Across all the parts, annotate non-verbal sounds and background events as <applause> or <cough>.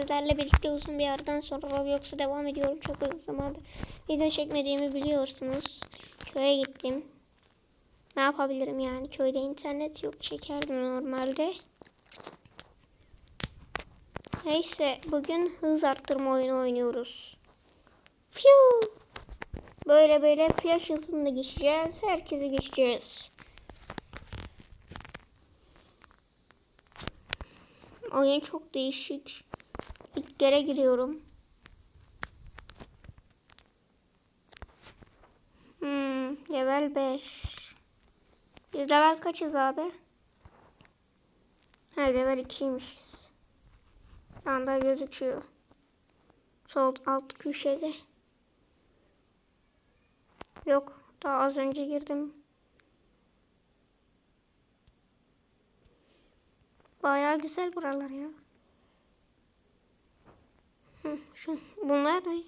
sizlerle birlikte uzun bir aradan sonra Roblox'a devam ediyorum. Çok uzun zamandır video çekmediğimi biliyorsunuz. Köye gittim. Ne yapabilirim yani? Köyde internet yok. Çekerdim normalde. Neyse bugün hız arttırma oyunu oynuyoruz. Fiu! Böyle böyle flash hızında geçeceğiz. Herkese geçeceğiz. Oyun çok değişik. İlk kere giriyorum. Hmm, level 5. Biz level kaçız abi? Ha level 2'ymişiz. Şu anda gözüküyor. Sol alt köşede. Yok, daha az önce girdim. Bayağı güzel buralar ya. Hı, şu, bunlar ne?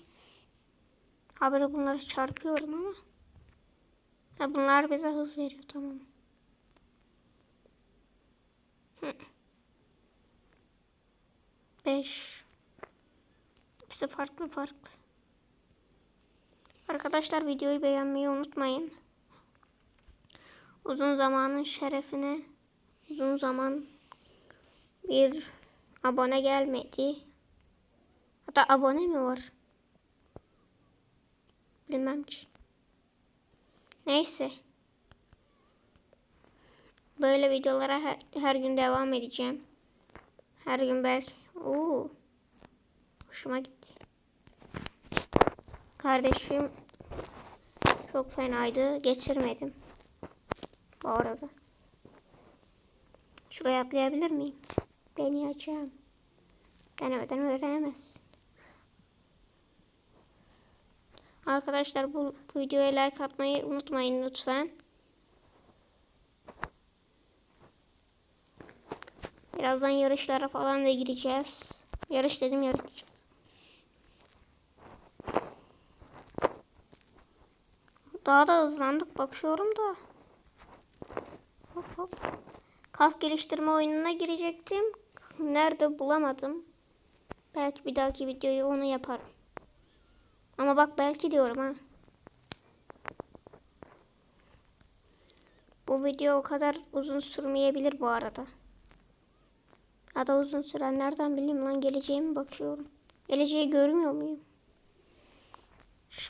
Haberi bunları çarpıyorum ama. Ha, bunlar bize hız veriyor tamam. Hı. Beş. Hepsi farklı farklı. Arkadaşlar videoyu beğenmeyi unutmayın. Uzun zamanın şerefine uzun zaman bir abone gelmedi. Hatta abone mi var? Bilmem ki. Neyse. Böyle videolara her, her gün devam edeceğim. Her gün belki. Oo. Hoşuma gitti. Kardeşim çok fenaydı. Geçirmedim. Bu arada. Şuraya atlayabilir miyim? Beni açacağım. Denemeden öğrenemezsin. Arkadaşlar bu, bu videoya like atmayı unutmayın lütfen. Birazdan yarışlara falan da gireceğiz. Yarış dedim yarış. Daha da hızlandık bakıyorum da. Hop hop. Kas geliştirme oyununa girecektim. Nerede bulamadım. Belki bir dahaki videoyu onu yaparım. Ama bak belki diyorum ha. Bu video o kadar uzun sürmeyebilir bu arada. Ya da uzun süren nereden bileyim lan geleceğimi bakıyorum. Geleceği görmüyor muyum?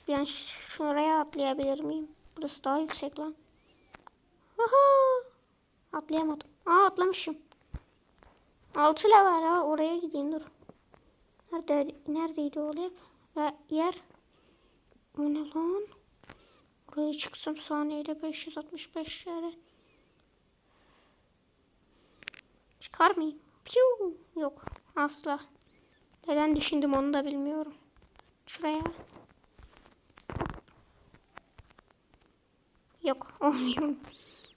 Ben şuraya atlayabilir miyim? Burası daha yüksek lan. Aha! Atlayamadım. Aa atlamışım. 6 level ha oraya gideyim dur. Nerede neredeydi o yer. O ne lan? Oraya çıksam saniyede 565 yere. Çıkar mıyım? Piu! Yok asla. Neden düşündüm onu da bilmiyorum. Şuraya. Yok <laughs> olmuyor.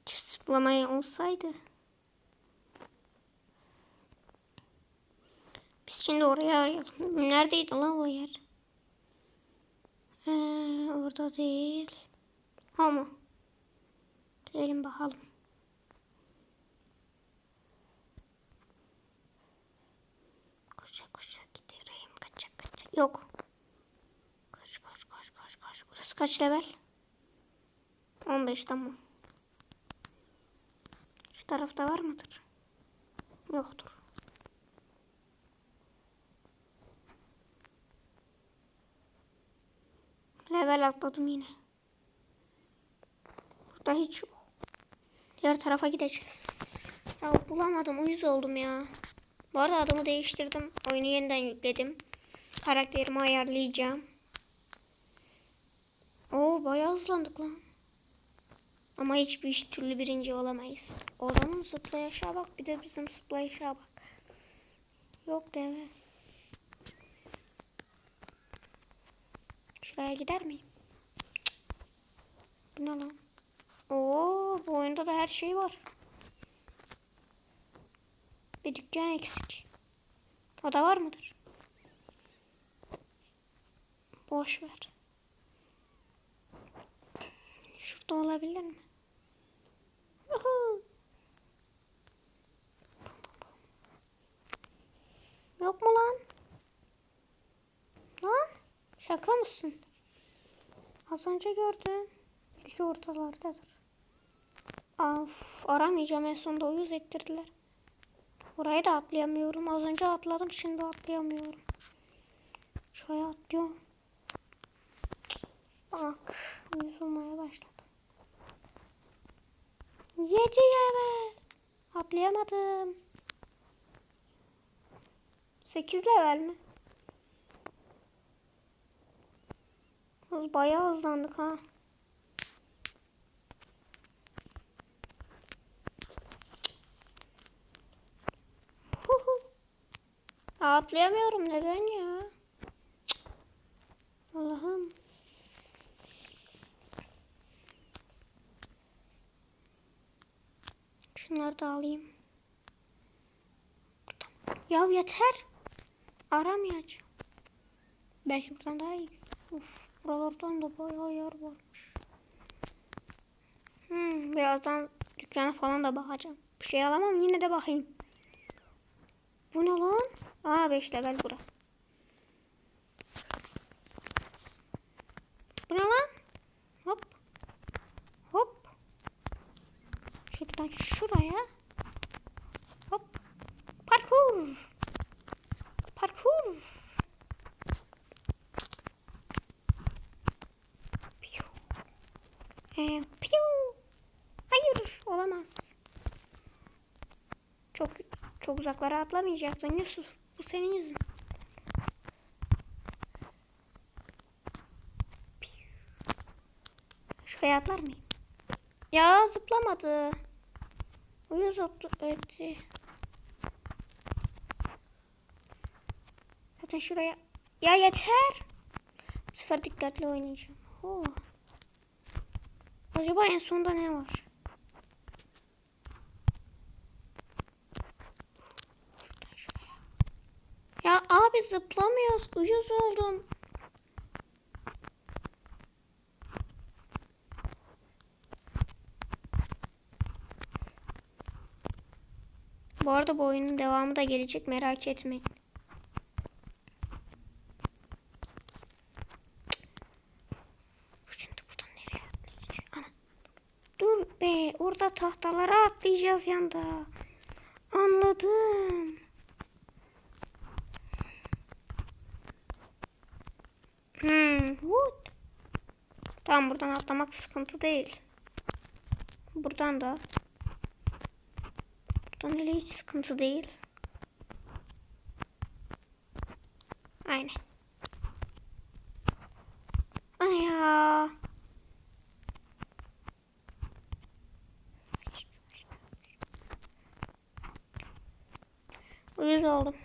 Zıplamaya olsaydı. Biz şimdi oraya arayalım. Neredeydi lan o yer? Orada değil. Ama. Gidelim bakalım. Koşa koşa giderim. Kaça kaça. Yok. Koş koş koş koş koş. Burası kaç level? 15 tamam. Şu tarafta var mıdır? Yoktur. Level atladım yine. Burada hiç yok. Diğer tarafa gideceğiz. Ya bulamadım. Uyuz oldum ya. Bu arada adımı değiştirdim. Oyunu yeniden yükledim. Karakterimi ayarlayacağım. Oo bayağı hızlandık lan. Ama hiçbir türlü birinci olamayız. Oranın zıplayışa bak bir de bizim zıplayışa bak. Yok deve. Şuraya gider miyim? Bu ne lan? Oo, bu oyunda da her şey var. Bir dükkan eksik. O da var mıdır? Boş ver. Şurada olabilir mi? Yok mu lan? Şaka mısın? Az önce gördüm. Belki ortalardadır. Of aramayacağım en sonunda uyuz ettirdiler. Orayı da atlayamıyorum. Az önce atladım şimdi atlayamıyorum. Şuraya atlıyorum. Bak uyuz olmaya başladım. Yedi level. Atlayamadım. Sekiz level mi? Bayağı hızlandık ha. Atlayamıyorum neden ya? Allah'ım. Şunları da alayım. Ya yeter. Aramayacağım. Belki buradan daha iyi. Uf, buralardan da bayağı yer varmış. Hmm, birazdan dükkana falan da bakacağım. Bir şey alamam yine de bakayım. Bu ne lan? Aa 5 level bura. Bu ne lan? Hop. Hop. Şuradan şuraya. Hop. Parkur. Parkur. Piu. Ee, piu. Hayır olamaz. Çok çok uzaklara atlamayacaktın Yusuf. Bu senin yüzün. Şuraya atlar mıyım? Ya zıplamadı. Uyuz etti. Zaten şuraya. Ya yeter. Bu sefer dikkatli oynayacağım. Huh. Acaba en sonunda ne var? Şuradan şuraya. Ya abi zıplamıyoruz. Uyuz oldum. Bu arada bu oyunun devamı da gelecek merak etmeyin. Şimdi buradan nereye atlayacağız? Ana. Dur be orada tahtalara atlayacağız yanda. Anladım. Hmm, what? Tamam buradan atlamak sıkıntı değil. Buradan da. Buradan öyle hiç sıkıntı değil. Aynen. Ay ya. Uyuz oldum.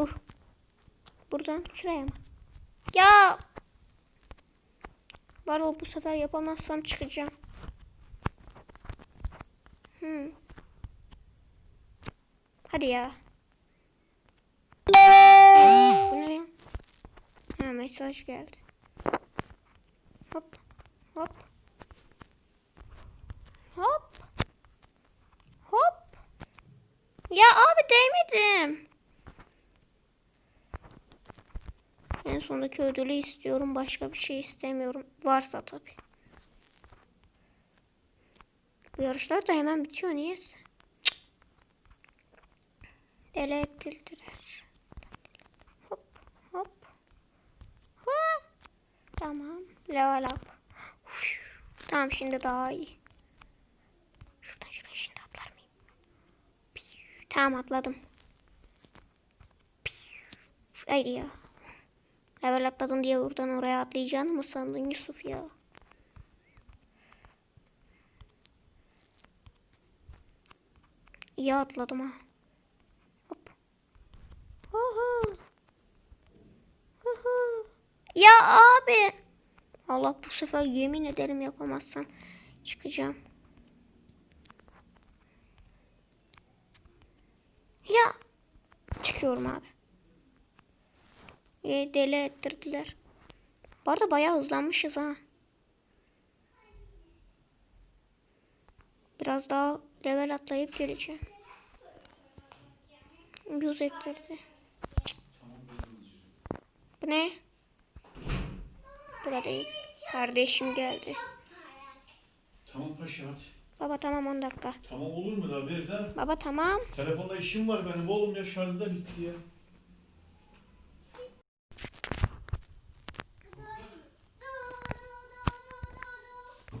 Uh. Buradan şuraya mı? Ya. Var o bu sefer yapamazsam çıkacağım. Hmm. Hadi ya. Bu ne ya? Ha mesaj geldi. Hop. Hop. Hop. Hop. Ya abi değmedim. En sondaki ödülü istiyorum. Başka bir şey istemiyorum. Varsa tabii. Bu yarışlar da hemen bitiyor. Niyeyse. Deli ettirdiler. Hop hop. Hop. Tamam. Level up. Tamam şimdi daha iyi. Şuradan şuraya şimdi atlar mıyım? Piu. Tamam atladım. Haydi ya. Level atladın diye buradan oraya atlayacağını mı sandın Yusuf ya? İyi atladım ha. Hop. Uhu. Uhu. Ya abi. Allah bu sefer yemin ederim yapamazsam çıkacağım. Ya. Çıkıyorum abi. E, deli ettirdiler. Bu arada bayağı hızlanmışız ha. Biraz daha level atlayıp geleceğim. Yüz ettirdi. Bu ne? Burada değil. Kardeşim geldi. Tamam paşa hadi. Baba tamam 10 dakika. Tamam olur mu da ver de. Baba tamam. Telefonda işim var benim oğlum ya şarjda bitti ya.